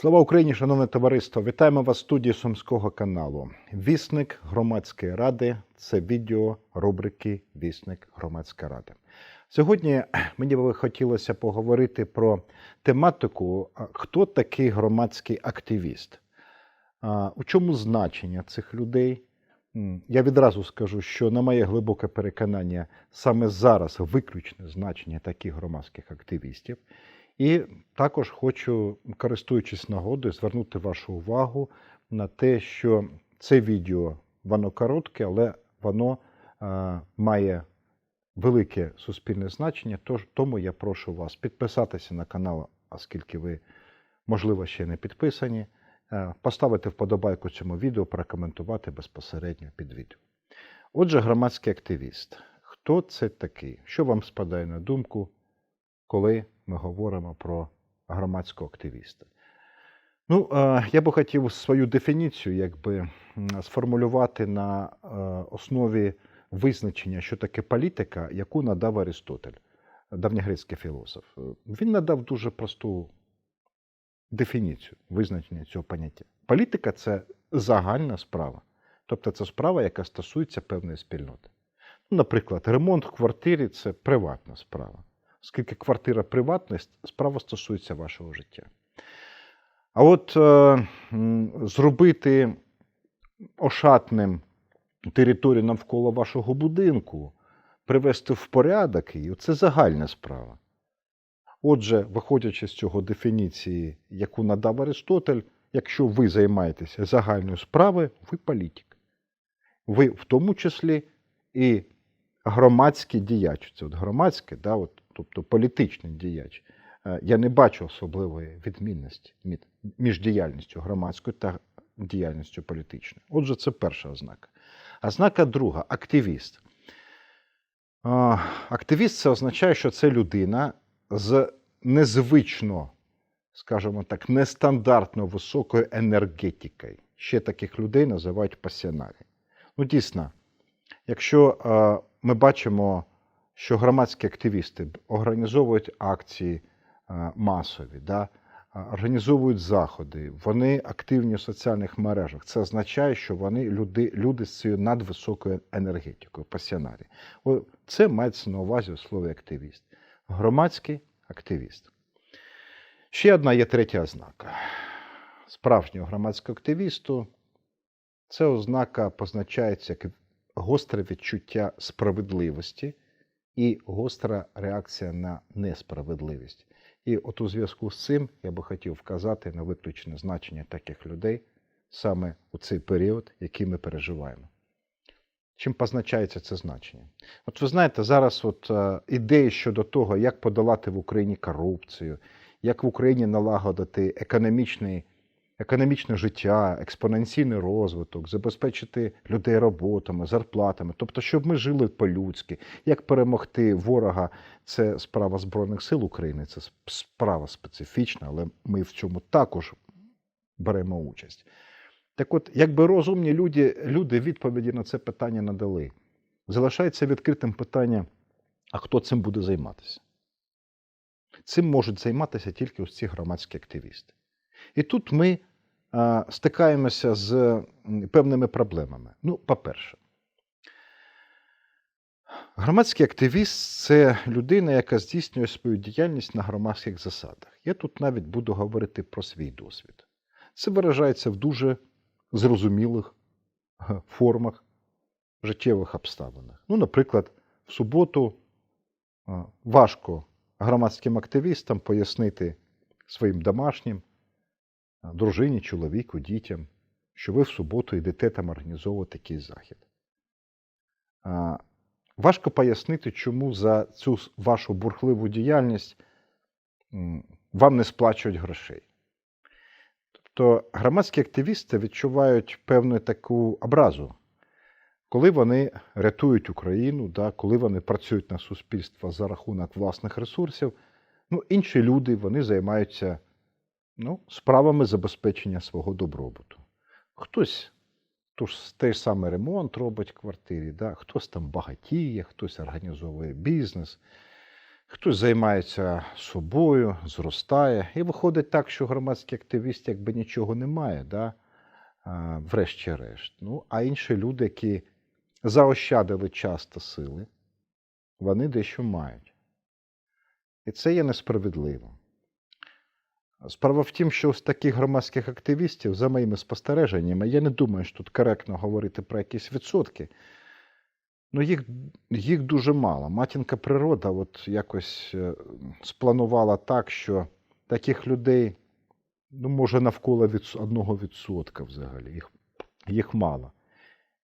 Слава Україні, шановне товариство! Вітаємо вас в студії Сумського каналу. Вісник громадської ради це відео рубрики Вісник громадської ради. Сьогодні мені би хотілося поговорити про тематику, хто такий громадський активіст, у чому значення цих людей. Я відразу скажу, що на моє глибоке переконання, саме зараз виключне значення таких громадських активістів. І також хочу, користуючись нагодою, звернути вашу увагу на те, що це відео воно коротке, але воно е, має велике суспільне значення. Тож тому я прошу вас підписатися на канал, оскільки ви, можливо, ще не підписані. е, Поставити вподобайку цьому відео, прокоментувати безпосередньо під відео. Отже, громадський активіст. Хто це такий? Що вам спадає на думку, коли ми говоримо про громадського активіста? Ну, е, я би хотів свою дефініцію якби сформулювати на е, основі визначення, що таке політика, яку надав Аристотель, давньогрецький філософ. Е, Він надав дуже просту дефініцію визначення цього поняття. Політика це загальна справа, тобто це справа, яка стосується певної спільноти. Наприклад, ремонт в квартирі це приватна справа. Оскільки квартира приватна, справа стосується вашого життя. А от е, зробити ошатним територію навколо вашого будинку, привести в порядок її це загальна справа. Отже, виходячи з цього дефініції, яку надав Аристотель, якщо ви займаєтеся загальною справою, ви політик. Ви в тому числі і громадський діяч. Це от громадський, да, от, тобто політичний діяч. Е, Я не бачу особливої відмінності між діяльністю громадською та діяльністю політичною. Отже, це перша ознака. Ознака друга активіст. Активіст це означає, що це людина з незвично, скажімо так, нестандартно високою енергетикою. Ще таких людей називають пасіонарі. Ну, дійсно, якщо е, ми бачимо, що громадські активісти організовують акції е, масові, да, е, організовують заходи, вони активні в соціальних мережах. Це означає, що вони люди, люди з цією надвисокою енергетикою, пасіонарі. Це мається на увазі у слові активіст. Громадський активіст. Ще одна є третя ознака. Справжнього громадського активісту це ознака позначається як гостре відчуття справедливості і гостра реакція на несправедливість. І от у зв'язку з цим я би хотів вказати на виключне значення таких людей саме у цей період, який ми переживаємо. Чим позначається це значення? От ви знаєте, зараз от е, ідеї щодо того, як подолати в Україні корупцію, як в Україні налагодити економічний, економічне життя, експоненційний розвиток, забезпечити людей роботами, зарплатами, тобто, щоб ми жили по-людськи, як перемогти ворога, це справа Збройних сил України, це справа специфічна, але ми в цьому також беремо участь. Так от, якби розумні люди, люди відповіді на це питання надали, залишається відкритим питання, а хто цим буде займатися? Цим можуть займатися тільки ось ці громадські активісти. І тут ми стикаємося з певними проблемами. Ну, по-перше, громадський активіст це людина, яка здійснює свою діяльність на громадських засадах. Я тут навіть буду говорити про свій досвід. Це виражається в дуже зрозумілих формах життєвих обставинах. Ну, наприклад, в суботу важко громадським активістам пояснити своїм домашнім, дружині, чоловіку, дітям, що ви в суботу йдете там організовувати такий захід. Е, Важко пояснити, чому за цю вашу бурхливу діяльність вам не сплачують грошей. Тобто громадські активісти відчувають певну таку образу, коли вони рятують Україну, да, коли вони працюють на суспільство за рахунок власних ресурсів, ну, інші люди вони займаються ну, справами забезпечення свого добробуту. Хтось тож, той ж самий ремонт робить в квартирі, да, хтось там багатіє, хтось організовує бізнес. Хтось займається собою, зростає, і виходить так, що громадський активіст якби нічого не має, да? врешті-решт. Ну, а інші люди, які заощадили час та сили, вони дещо мають. І це є несправедливо. Справа в тім, що з таких громадських активістів, за моїми спостереженнями, я не думаю, що тут коректно говорити про якісь відсотки. Ну, їх, їх дуже мало. Матінка природа от якось е, спланувала так, що таких людей, ну, може, навколо одного відсотка взагалі. Їх, їх мало.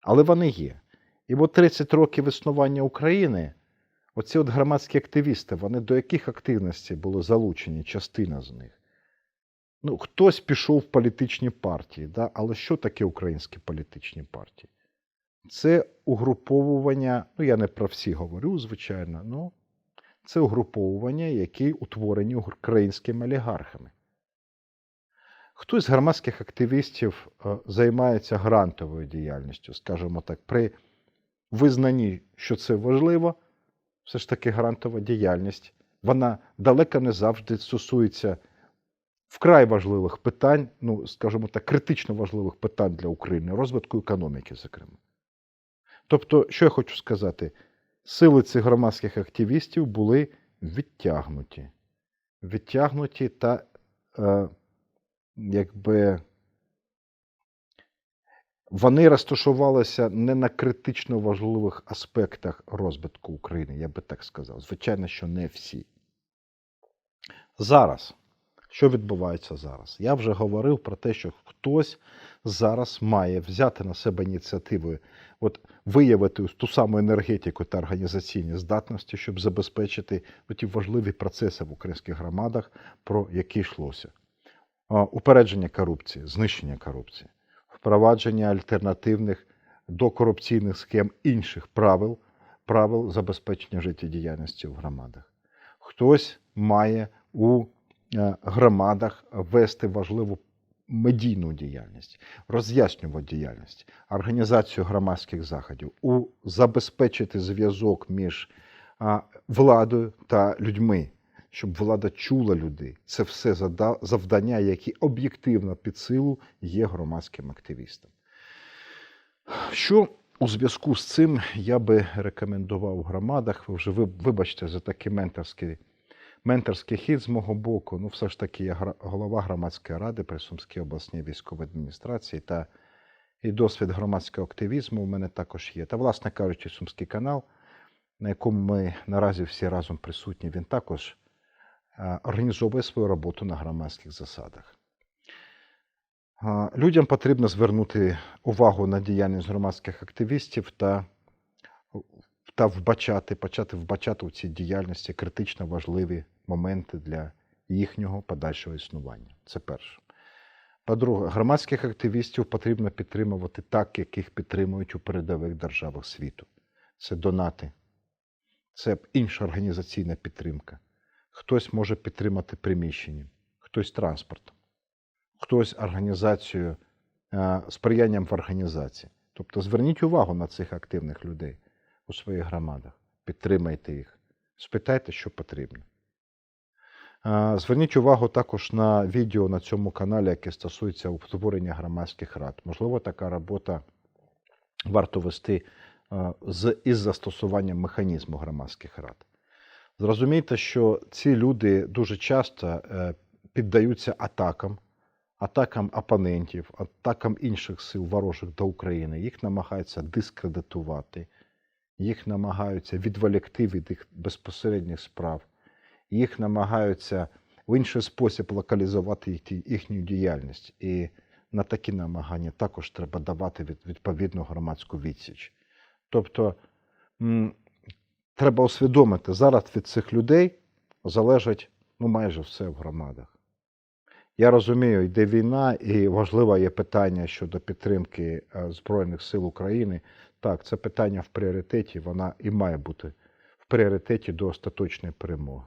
Але вони є. І от 30 років існування України, оці от громадські активісти, вони до яких активностей були залучені, частина з них. Ну, хтось пішов в політичні партії, да? але що таке українські політичні партії? Це угруповування, ну я не про всі говорю, звичайно, ну це угруповування, які утворені українськими олігархами. Хтось з громадських активістів е, займається грантовою діяльністю, скажімо так, при визнанні, що це важливо, все ж таки грантова діяльність, вона далеко не завжди стосується вкрай важливих питань, ну, скажімо так, критично важливих питань для України, розвитку економіки, зокрема. Тобто, що я хочу сказати, сили цих громадських активістів були відтягнуті. Відтягнуті та е, якби вони розташувалися не на критично важливих аспектах розвитку України, я би так сказав. Звичайно, що не всі. Зараз. Що відбувається зараз? Я вже говорив про те, що хтось зараз має взяти на себе ініціативу, от виявити ту саму енергетику та організаційні здатності, щоб забезпечити ті важливі процеси в українських громадах, про які йшлося. Упередження корупції, знищення корупції, впровадження альтернативних до корупційних схем інших правил, правил забезпечення життєдіяльності в громадах. Хтось має у громадах вести важливу медійну діяльність, роз'яснювати діяльність, організацію громадських заходів, у забезпечити зв'язок між владою та людьми, щоб влада чула людей. Це все завдання, які об'єктивно під силу є громадським активістам. Що у зв'язку з цим я би рекомендував громадах, ви вже вибачте за такі менторські менторський хід з мого боку. Ну, все ж таки, я голова громадської ради при Сумській обласній військовій адміністрації та і досвід громадського активізму у мене також є. Та, власне кажучи, Сумський канал, на якому ми наразі всі разом присутні, він також організовує свою роботу на громадських засадах. Людям потрібно звернути увагу на діяльність громадських активістів та та вбачати, почати вбачати у цій діяльності критично важливі моменти для їхнього подальшого існування. Це перше. По-друге, громадських активістів потрібно підтримувати так, як їх підтримують у передових державах світу. Це донати, це інша організаційна підтримка. Хтось може підтримати приміщенням, хтось транспортом, хтось організацією, е, сприянням в організації. Тобто зверніть увагу на цих активних людей у своїх громадах. Підтримайте їх, спитайте, що потрібно. Зверніть увагу також на відео на цьому каналі, яке стосується утворення громадських рад. Можливо, така робота варто вести з, із застосуванням механізму громадських рад. Зрозумійте, що ці люди дуже часто е, піддаються атакам, атакам опонентів, атакам інших сил ворожих до України. Їх намагаються дискредитувати, їх намагаються відволікти від їх безпосередніх справ їх намагаються в інший спосіб локалізувати їхню діяльність. І на такі намагання також треба давати відповідну громадську відсіч. Тобто треба усвідомити, зараз від цих людей залежить ну, майже все в громадах. Я розумію, йде війна, і важливе є питання щодо підтримки е, Збройних сил України. Так, це питання в пріоритеті, вона і має бути в пріоритеті до остаточної перемоги.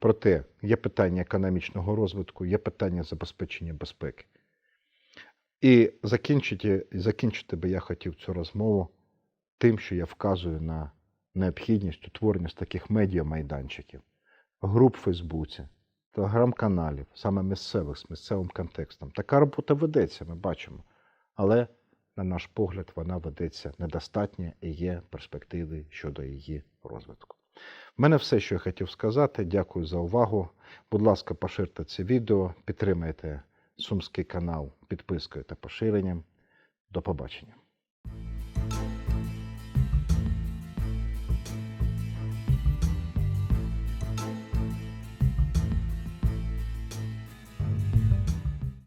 Проте є питання економічного розвитку, є питання забезпечення безпеки. І закінчити, закінчити би я хотів цю розмову тим, що я вказую на необхідність утворення з таких медіа-майданчиків. груп в Фейсбуці, телеграм-каналів, саме місцевих з місцевим контекстом. Така робота ведеться, ми бачимо. Але, на наш погляд, вона ведеться недостатньо і є перспективи щодо її розвитку. В мене все, що я хотів сказати. Дякую за увагу. Будь ласка, поширте це відео, підтримайте Сумський канал підпискою та поширенням. До побачення.